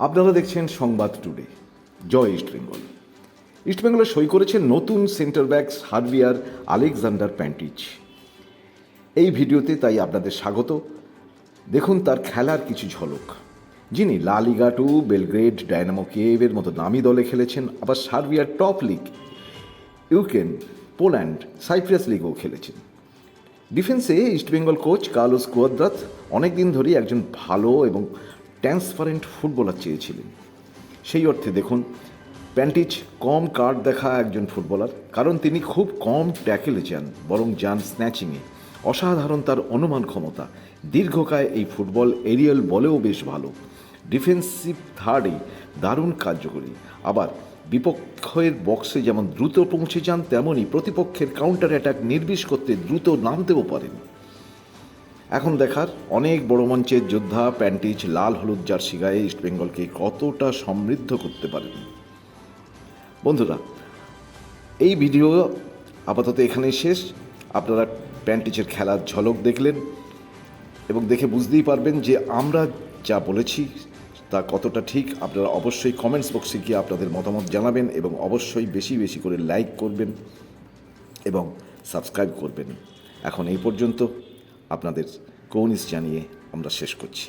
আপনারা দেখছেন সংবাদ টুডে। জয় ইস্ট বেঙ্গল। ইস্টবেঙ্গলে সই করেছেন নতুন centre backs Javier Alexander Pantic. এই ভিডিওতে তাই আপনাদের স্বাগত। দেখুন তার খেলার কিছু ঝলক। যিনি লা লিগা টু, বেলগ্রেড, ডায়নামো কেভের মতো নামি দলে খেলেছেন, আবার সার্বিয়ার top league Ukraine Poland, Cyprus লিগও খেলেছেন। ডিফেন্সে ইস্টবেঙ্গল কোচ কার্লোস কুয়াদ্রাত অনেকদিন ধরেই একজন ভালো এবং ট্রান্সপারেন্ট ফুটবলার চেয়েছিলেন। সেই অর্থে দেখুন, প্যান্টিচ কম কার্ড দেখা একজন ফুটবলার, কারণ তিনি খুব কম ট্যাকেলে যান, বরং যান স্ন্যাচিংয়ে। অসাধারণ তার অনুমান ক্ষমতা। দীর্ঘকায় এই ফুটবল এরিয়াল বলেও বেশ ভালো। ডিফেন্সিভ থার্ডে দারুণ কার্যকরী। আবার বিপক্ষের বক্সে যেমন দ্রুত পৌঁছে যান, তেমনই প্রতিপক্ষের কাউন্টার অ্যাটাক নির্বিষ করতে দ্রুত নামতেও পারেন। এখন দেখার অনেক বড় মঞ্চের যোদ্ধা প্যান্টিচ লাল হলুদ জার্সি গায়ে ইস্টবেঙ্গলকে কতটা সমৃদ্ধ করতে পারেন বন্ধুরা, এই ভিডিও আপাতত এখানেই শেষ। আপনারা প্যান্টিচের খেলার ঝলক দেখলেন এবং দেখে বুঝতেই পারবেন যে আমরা যা বলেছি তা কতটা ঠিক। আপনারা অবশ্যই কমেন্টস বক্সে গিয়ে আপনাদের মতামত জানাবেন এবং অবশ্যই বেশি বেশি করে লাইক করবেন এবং সাবস্ক্রাইব করবেন। এখন এই পর্যন্ত আপনাদের কৌনিস জানিয়ে আমরা শেষ করছি।